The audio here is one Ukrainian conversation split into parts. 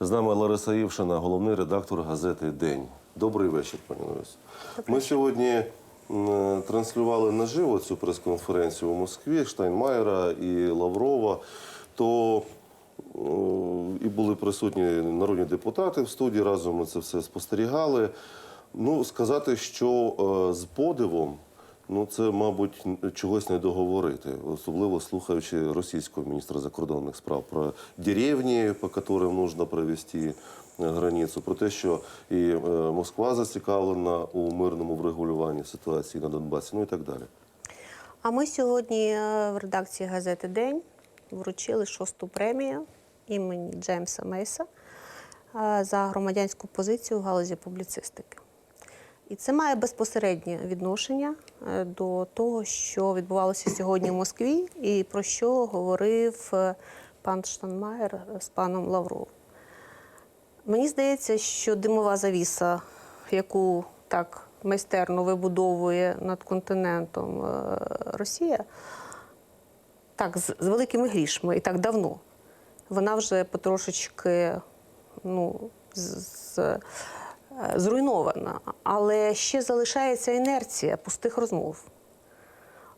З нами Лариса Євшина, головний редактор газети День. Добрий вечір, пані Ларисо. Ми сьогодні транслювали наживо цю прес-конференцію у Москві Штайнмаєра і Лаврова. То і були присутні народні депутати в студії. Разом ми це все спостерігали. Ну, сказати, що е, з подивом. Ну, це, мабуть, чогось не договорити, особливо слухаючи російського міністра закордонних справ про деревні, по яким нужно провести е, границю, про те, що і е, Москва зацікавлена у мирному врегулюванні ситуації на Донбасі, ну і так далі. А ми сьогодні е, в редакції газети День вручили шосту премію імені Джеймса Мейса за громадянську позицію в галузі публіцистики. І це має безпосереднє відношення е, до того, що відбувалося сьогодні в Москві, і про що говорив е, пан Штанмаєр з паном Лавровим. Мені здається, що димова завіса, яку так майстерно вибудовує над континентом е, Росія, так, з, великими грішми і так давно, вона вже потрошечки ну, з, е, зруйнована. Але ще залишається інерція пустих розмов.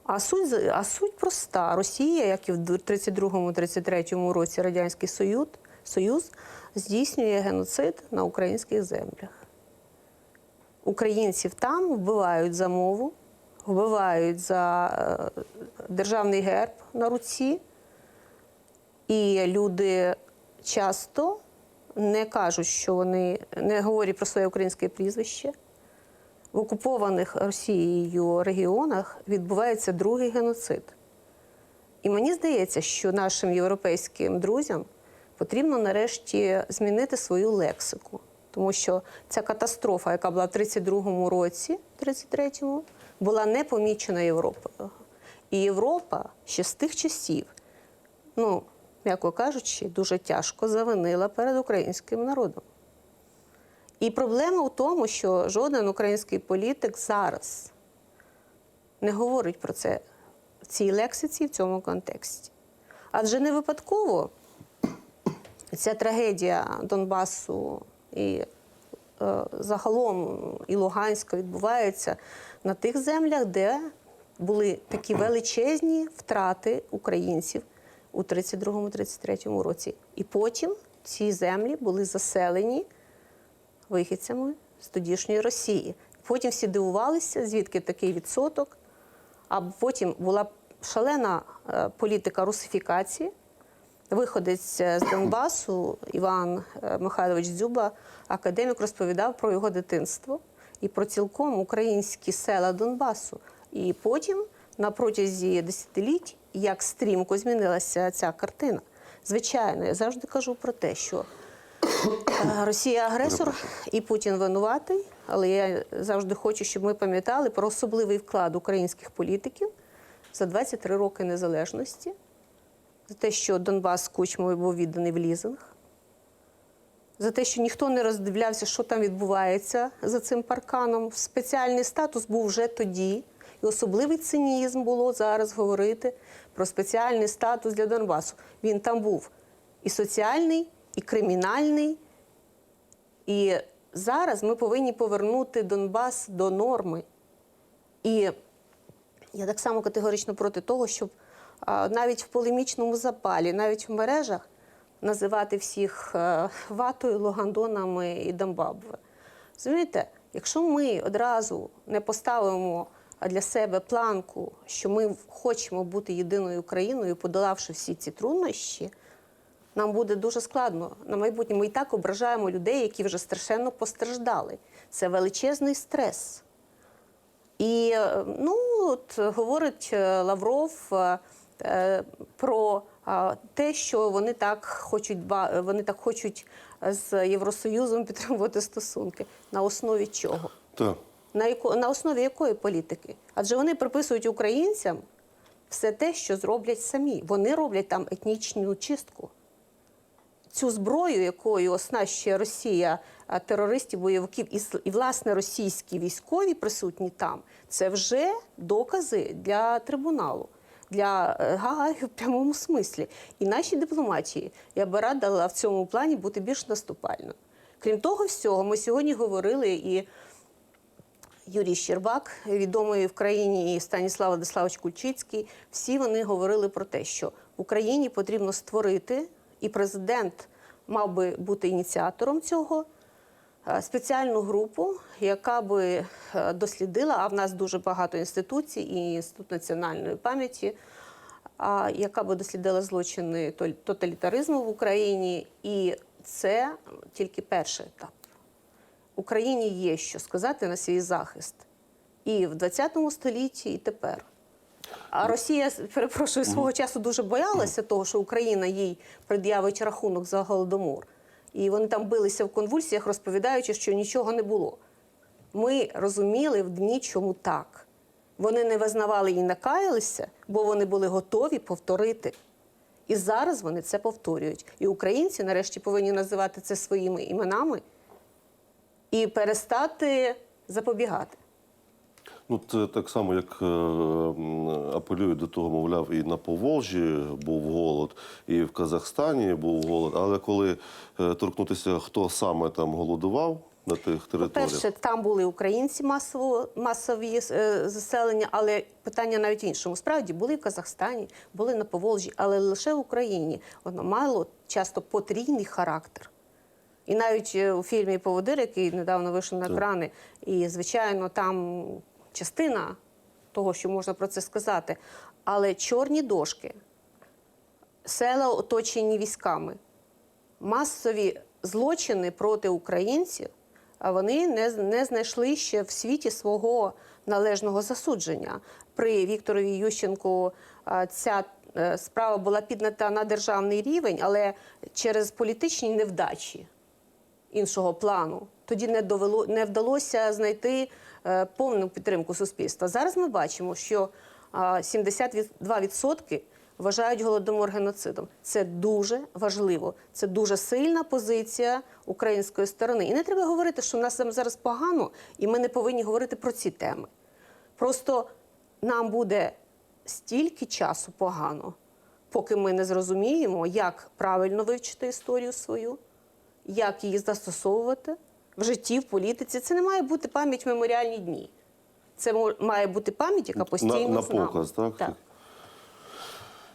А суть, а суть проста. Росія, як і в 32-33 році Радянський Союз, Союз здійснює геноцид на українських землях. Українців там вбивають за мову, вбивають за е, державний герб на руці. І люди часто не кажуть, що вони не говорять про своє українське прізвище. В окупованих Росією регіонах відбувається другий геноцид. І мені здається, що нашим європейським друзям потрібно нарешті змінити свою лексику. Тому що ця катастрофа, яка була в 32-му році, 33-му, була не помічена Європою. І Європа ще з тих часів, ну, м'яко кажучи, дуже тяжко завинила перед українським народом. І проблема в тому, що жоден український політик зараз не говорить про це в цій лексиці, в цьому контексті. Адже не випадково ця трагедія Донбасу і е, загалом і Луганська відбувається на тих землях, де були такі величезні втрати українців у 32-33 році. І потім ці землі були заселені вихідцями з тодішньої Росії. Потім всі дивувалися, звідки такий відсоток. А потім була шалена е, політика русифікації. Виходець е, з Донбасу Іван е, Михайлович Дзюба, академік, розповідав про його дитинство і про цілком українські села Донбасу. І потім, на протязі десятиліть, як стрімко змінилася ця картина. Звичайно, я завжди кажу про те, що Е, Росія агресор і Путін винуватий, але я завжди хочу, щоб ми пам'ятали про особливий вклад українських політиків за 23 роки незалежності, за те, що Донбас з Кучмою був відданий в лізинг, за те, що ніхто не роздивлявся, що там відбувається за цим парканом. Спеціальний статус був вже тоді, і особливий цинізм було зараз говорити про спеціальний статус для Донбасу. Він там був і соціальний, і кримінальний. І зараз ми повинні повернути Донбас до норми. І я так само категорично проти того, щоб навіть в полемічному запалі, навіть в мережах називати всіх е, ватою, логандонами і Домбабве. Розумієте, якщо ми одразу не поставимо для себе планку, що ми хочемо бути єдиною країною, подолавши всі ці труднощі, нам буде дуже складно на майбутнє. Ми і так ображаємо людей, які вже страшенно постраждали. Це величезний стрес. І е, ну, от, говорить е, Лавров е, про те, що вони так хочуть вони так хочуть з Євросоюзом підтримувати стосунки. На основі чого? Так. На, яко, на основі якої політики? Адже вони приписують українцям все те, що зроблять самі. Вони роблять там етнічну чистку. Цю зброю, якою оснащує Росія терористів, бойовиків і, власне російські військові присутні там, це вже докази для трибуналу. для е, Гаги в прямому смислі. І нашій дипломатії я би радила в цьому плані бути більш наступальною. Крім того всього, ми сьогодні говорили і Юрій Щербак, відомий в країні, і Станіслав Владиславович Кульчицький. Всі вони говорили про те, що Україні потрібно створити, і президент мав би бути ініціатором цього. е, Спеціальну групу, яка би е, дослідила, а в нас дуже багато інституцій, і інститут національної пам'яті, яка би дослідила злочини тоталітаризму в Україні. І це тільки перший етап. Україні є що сказати на свій захист і в 20 столітті, і тепер. А Росія, перепрошую, свого часу дуже боялася того, що Україна їй пред'явить рахунок за голодомор. І вони там билися в конвульсіях, розповідаючи, що нічого не було. Ми розуміли в дні, чому так. Вони не визнавали і не каялися, бо вони були готові повторити. І зараз вони це повторюють. І українці нарешті повинні називати це своїми іменами і перестати запобігати. Ну, це так само, як е, апелюють до того, мовляв, і на Поволжі був голод, і в Казахстані був голод. Але коли е, торкнутися, хто саме там голодував на тих територіях, По-перше, там були українці масово, масові е, заселення, але питання навіть в іншому. Справді були в Казахстані, були на Поволжі, але лише в Україні. Воно мало часто потрійний характер. І навіть е, у фільмі Поводир, який недавно вийшов на екрани, і звичайно, там частина того, що можна про це сказати. Але чорні дошки, села оточені військами, масові злочини проти українців, а вони не, не знайшли ще в світі свого належного засудження. При Вікторові Ющенку ця е, справа була піднята на державний рівень, але через політичні невдачі іншого плану. Тоді не довело не вдалося знайти е, повну підтримку суспільства. Зараз ми бачимо, що а, 72% вважають голодомор геноцидом. Це дуже важливо. Це дуже сильна позиція української сторони. І не треба говорити, що в нас там зараз погано, і ми не повинні говорити про ці теми. Просто нам буде стільки часу погано, поки ми не зрозуміємо, як правильно вивчити історію свою, як її застосовувати в житті, в політиці. Це не має бути пам'ять в меморіальні дні. Це має бути пам'ять, яка постійно на нами. показ, так? так.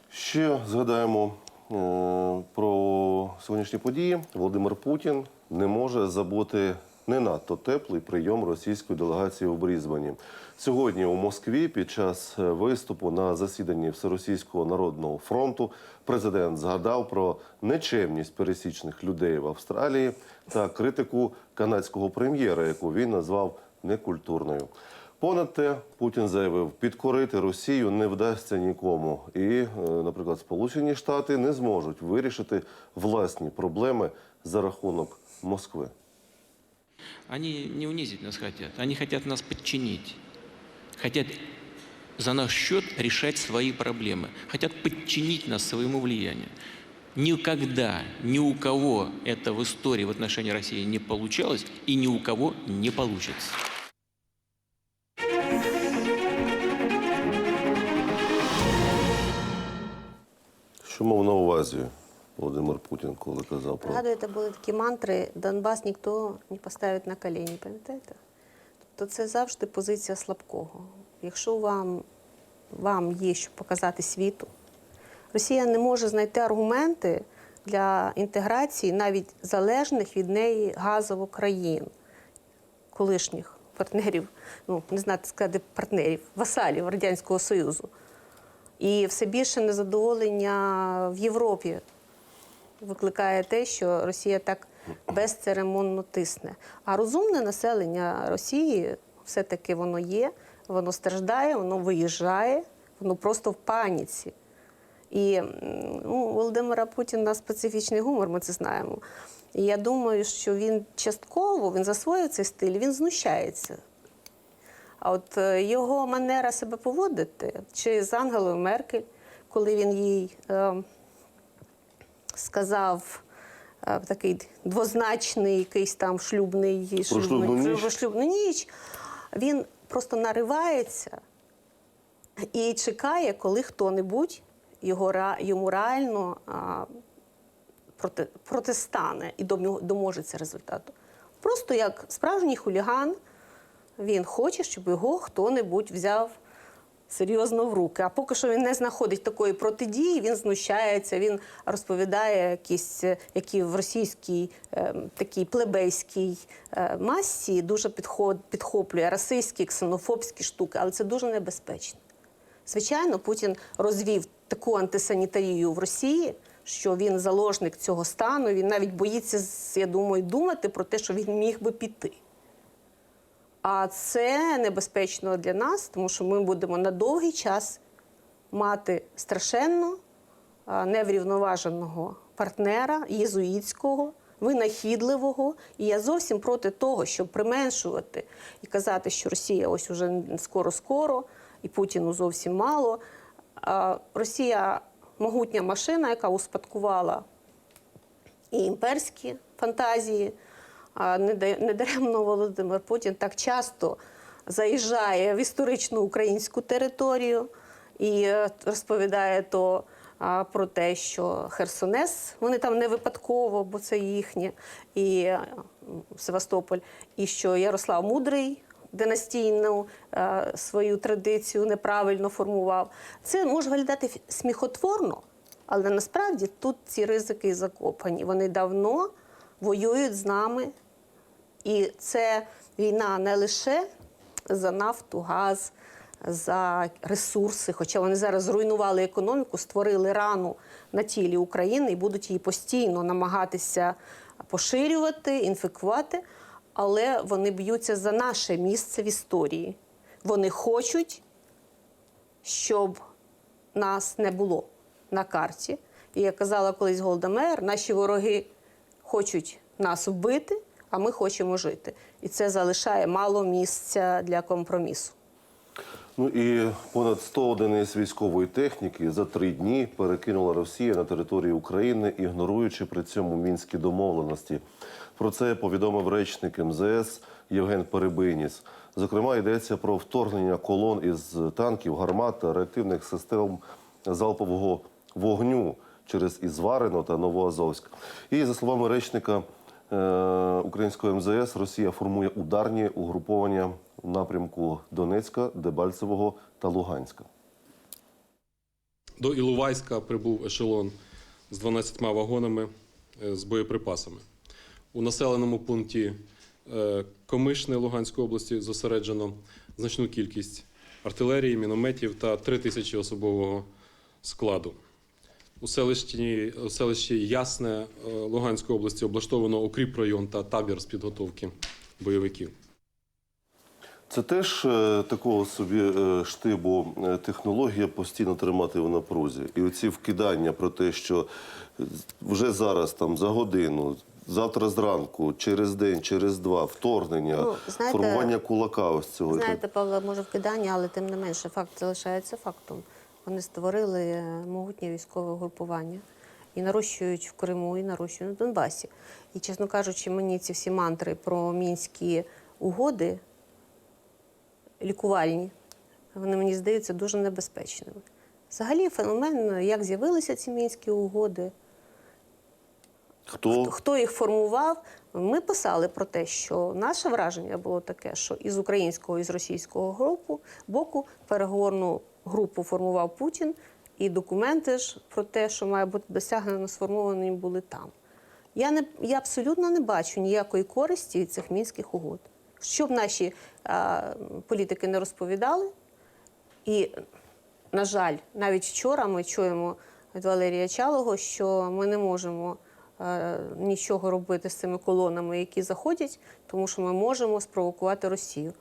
Ще згадаємо е, про сьогоднішні події. Володимир Путін не може забути не надто теплий прийом російської делегації у Брізбені. Сьогодні у Москві під час е, виступу на засіданні Всеросійського народного фронту президент згадав про нечемність пересічних людей в Австралії та критику канадського прем'єра, яку він назвав некультурною. Понад те, Путін заявив, підкорити Росію не вдасться нікому. І, е, наприклад, Сполучені Штати не зможуть вирішити власні проблеми за рахунок Москви. Они не унизить нас хотят, они хотят нас подчинить. Хотят за наш счет решать свои проблемы. Хотят подчинить нас своему влиянию. Никогда ни у кого это в истории в отношении России не получалось и ни у кого не получится. Що мав на увазі Володимир Путін, коли казав про Пригадуєте, були такі мантри Донбас ніхто не поставить на коліні, пам'ятаєте? Тобто це завжди позиція слабкого. Якщо вам, вам є що показати світу, Росія не може знайти аргументи для інтеграції навіть залежних від неї газово країн, колишніх партнерів, ну не знати сказати партнерів, васалів Радянського Союзу. І все більше незадоволення в Європі викликає те, що Росія так безцеремонно тисне. А розумне населення Росії все-таки воно є, воно страждає, воно виїжджає, воно просто в паніці. І ну, Володимира Путіна специфічний гумор, ми це знаємо. І я думаю, що він частково він засвоїв цей стиль, він знущається. А от е, його манера себе поводити, чи з Ангелою Меркель, коли він їй е, сказав е, такий двозначний якийсь там шлюбний шлюбну ніч? про шлюбну ніч, він просто наривається і чекає, коли хто-небудь його, йому реально а, проти, протистане і доможеться результату. Просто як справжній хуліган, він хоче, щоб його хто-небудь взяв серйозно в руки. А поки що він не знаходить такої протидії, він знущається, він розповідає якісь, е, які в російській е, такій плебейській е, масі дуже підход, підхоплює расистські, ксенофобські штуки, але це дуже небезпечно. Звичайно, Путін розвів таку антисанітарію в Росії, що він заложник цього стану. Він навіть боїться, я думаю, думати про те, що він міг би піти. А це небезпечно для нас, тому що ми будемо на довгий час мати страшенно неврівноваженого партнера, єзуїтського, винахідливого. І я зовсім проти того, щоб применшувати і казати, що Росія ось уже скоро-скоро, і Путіну зовсім мало. Росія могутня машина, яка успадкувала і імперські фантазії. Не даремно Володимир Путін так часто заїжджає в історичну українську територію і е, розповідає то про те, що Херсонес, вони там не випадково, бо це їхнє, і е, Севастополь, і що Ярослав Мудрий династійну е, свою традицію неправильно формував. Це може виглядати сміхотворно, але насправді тут ці ризики закопані. Вони давно воюють з нами. І це війна не лише за нафту, газ, за ресурси, хоча вони зараз зруйнували економіку, створили рану на тілі України і будуть її постійно намагатися поширювати, інфікувати, але вони б'ються за наше місце в історії. Вони хочуть, щоб нас не було на карті. І як казала колись Голда Меєр, наші вороги хочуть нас вбити, а ми хочемо жити. І це залишає мало місця для компромісу. Ну і понад 100 одиниць військової техніки за три дні перекинула Росія на територію України, ігноруючи при цьому мінські домовленості. Про це повідомив речник МЗС Євген Перебиніс. Зокрема, йдеться про вторгнення колон із танків, гармат та реактивних систем залпового вогню через Ізварино та Новоазовськ. І за словами речника українського МЗС, Росія формує ударні угруповання в напрямку Донецька, Дебальцевого та Луганська. До Іловайська прибув ешелон з 12 вагонами е, з боєприпасами. У населеному пункті е, Комишне Луганської області зосереджено значну кількість артилерії, мінометів та 3 тисячі особового складу. У селищі, у селищі Ясне е, Луганської області облаштовано укріп район та табір з підготовки бойовиків. Це теж е, такого собі е, штибу е, технологія постійно тримати в напрузі. І оці вкидання про те, що вже зараз там за годину, завтра зранку, через день, через два, вторгнення, Ну, знаєте- формування кулака ось цього. Знаєте, Павло, може вкидання, але тим не менше факт залишається фактом. Вони створили могутнє військове угрупування і нарощують в Криму, і нарощують на Донбасі. І, чесно кажучи, мені ці всі мантри про мінські угоди лікувальні, вони мені здаються дуже небезпечними. Взагалі, феномен, як з'явилися ці мінські угоди, Хто хто їх формував. Ми писали про те, що наше враження було таке, що із українського і з російського групу боку переговорну групу формував Путін, і документи ж про те, що має бути досягнено, сформовані були там. Я не я абсолютно не бачу ніякої користі від цих мінських угод. Що б наші а, політики не розповідали, і, на жаль, навіть вчора ми чуємо від Валерія Чалого, що ми не можемо е, нічого робити з цими колонами, які заходять, тому що ми можемо спровокувати Росію.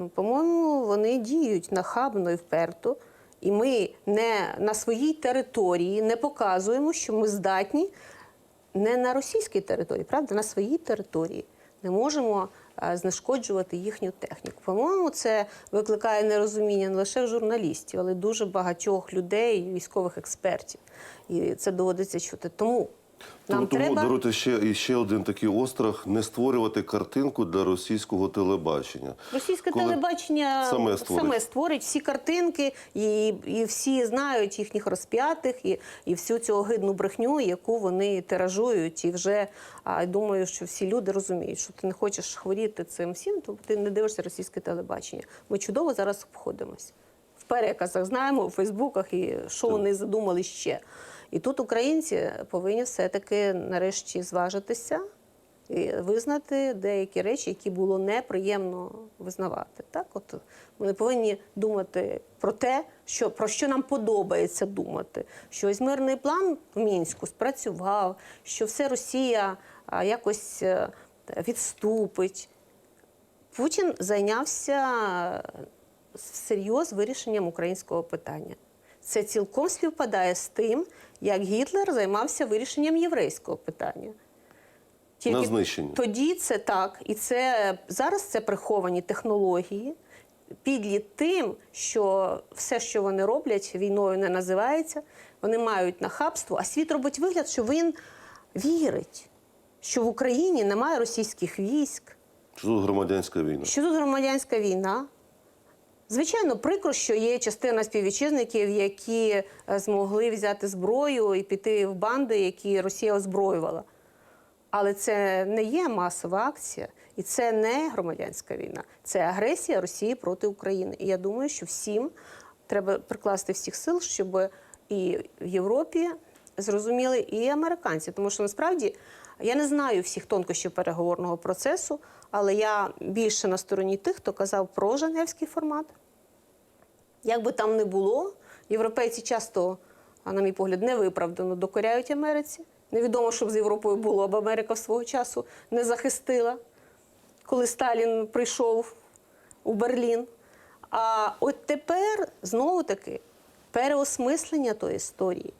Ну, по-моєму, вони діють нахабно і вперто. І ми не на своїй території не показуємо, що ми здатні не на російській території, правда, на своїй території не можемо е, знешкоджувати їхню техніку. По-моєму, це викликає нерозуміння не лише журналістів, але дуже багатьох людей, військових експертів. І це доводиться чути. Тому Нам Тому треба даруйте ще, і ще один такий острах не створювати картинку для російського телебачення. Російське Коли телебачення саме створить. створить всі картинки, і, і всі знають їхніх розп'ятих, і, і всю цю огидну брехню, яку вони тиражують. І вже а, думаю, що всі люди розуміють, що ти не хочеш хворіти цим всім, то ти не дивишся російське телебачення. Ми чудово зараз обходимось. В переказах знаємо, у Фейсбуках і що вони задумали ще. І тут українці повинні все-таки нарешті зважитися і визнати деякі речі, які було неприємно визнавати. Так, от не повинні думати про те, що про що нам подобається думати. Що ось мирний план в мінську спрацював, що все Росія якось е, відступить. Путін зайнявся всерйоз вирішенням українського питання. Це цілком співпадає з тим, як Гітлер займався вирішенням єврейського питання. На знищення. Тоді це так, і це зараз це приховані технології, підлі тим, що все, що вони роблять, війною не називається. Вони мають нахабство, а світ робить вигляд, що він вірить, що в Україні немає російських військ, Що тут громадянська війна? що тут громадянська війна. Звичайно, прикро, що є частина співвітчизників, які е, змогли взяти зброю і піти в банди, які Росія озброювала. Але це не є масова акція, і це не громадянська війна, це агресія Росії проти України. І я думаю, що всім треба прикласти всіх сил, щоб і в Європі зрозуміли, і американці. Тому що насправді я не знаю всіх тонкощів переговорного процесу, але я більше на стороні тих, хто казав про Женевський формат. Як би там не було, європейці часто, а на мій погляд, невиправдано докоряють Америці. Невідомо, що б з Європою було, б Америка свого часу не захистила, коли Сталін прийшов у Берлін. А от тепер знову таки переосмислення тої історії.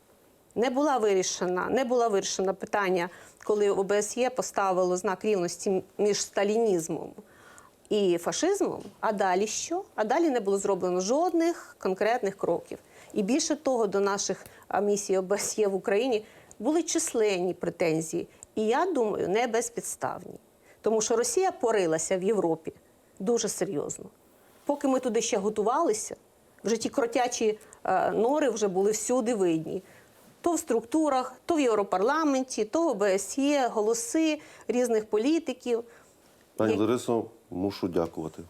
Не була вирішена, не була вирішена питання, коли ОБСЄ поставило знак рівності між сталінізмом і фашизмом. А далі що? А далі не було зроблено жодних конкретних кроків. І більше того, до наших місій ОБСЄ в Україні були численні претензії. І я думаю, не безпідставні. Тому що Росія порилася в Європі дуже серйозно. Поки ми туди ще готувалися, вже ті кротячі е, нори вже були всюди видні. То в структурах, то в Європарламенті, то в ОБСЄ, голоси різних політиків. Пані Як- Ларисо, мушу дякувати.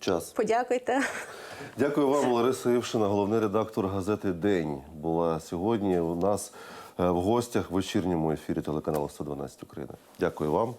Час. Подякуйте. Дякую вам, Лариса Івшина, головний редактор газети День. Була сьогодні у нас е, в гостях в вечірньому ефірі телеканалу 112 Україна. Дякую вам.